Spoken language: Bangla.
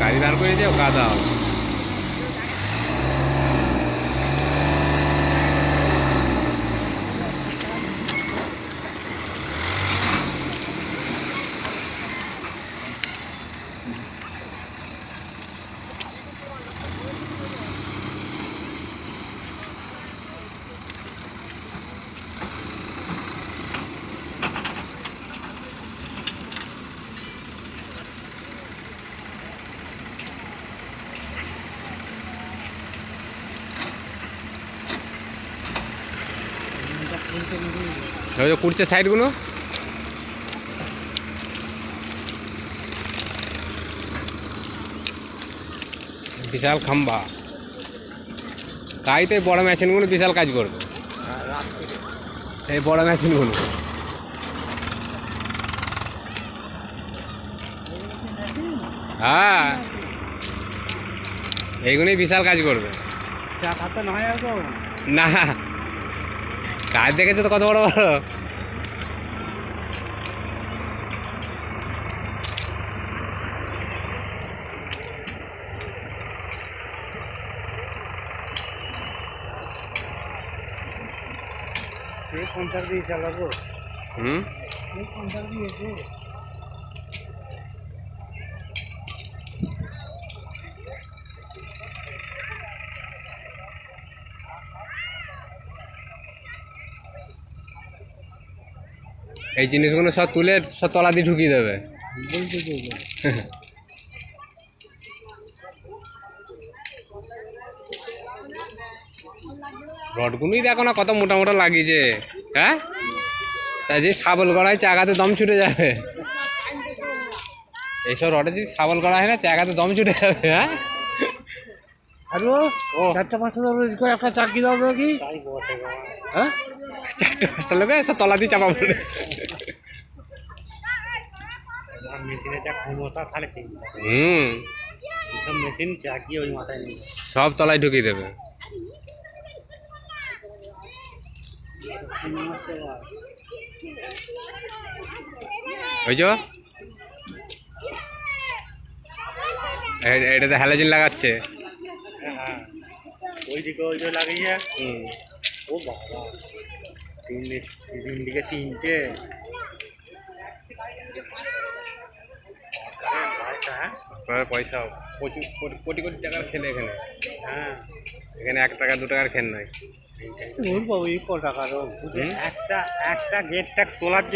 গাড়ি দাঁড় করিয়ে দিয়ে কাদা হবে কুড়ছে সাইডগুলো। বিশাল খাম্বা। কাইতে বড় মেশিনগুলো বিশাল কাজ করবে। এই বড় মেশিনগুলো। হ্যাঁ। এইগুলোই বিশাল কাজ করবে। না। কাজ দেখেছ তো কত বড় বড়? হুম? এই জিনিসগুলো সব তুলে সব তলা দিয়ে ঢুকিয়ে দেবে। রডগুলোই দেখো না কত মোটা মোটা লাগিয়েছে হ্যাঁ? তাই যে সাবল গড়ায় চাকাতে দম ছুটে যাবে। এইসব রডে যদি সাবল করা হয় না, চাকাতে দম ছুটে যাবে হ্যাঁ? হ্যালো? ও। চারটা পাঁচটা করে একটা চাকরি দাও দেখি। হ্যাঁ? চারটে পাঁচটা লোকে সব তলা দিয়ে চাপা পড়ে মেশিনে যা ক্ষমতা তাহলে চিন্তা হুম। এইসব মেশিন চাকিয়ে ওই মাথায় নেই সব তলায় ঢুকিয়ে দেবে। এ- এটাতে হ্যালোজিন লাগাচ্ছে। ওই দিকে ওই যে লাগিয়ে। হুম। ও বাবা। তিন তিন দিকে তিনটে। পয়সা হ্যাঁ? আপনার পয়সা প্রচুর কোটি- কোটি কোটি টাকার খেলে এখানে। হ্যাঁ। এখানে এক টাকা দু টাকার খেল নয় একটা একটা গেটটা তোলার জন্য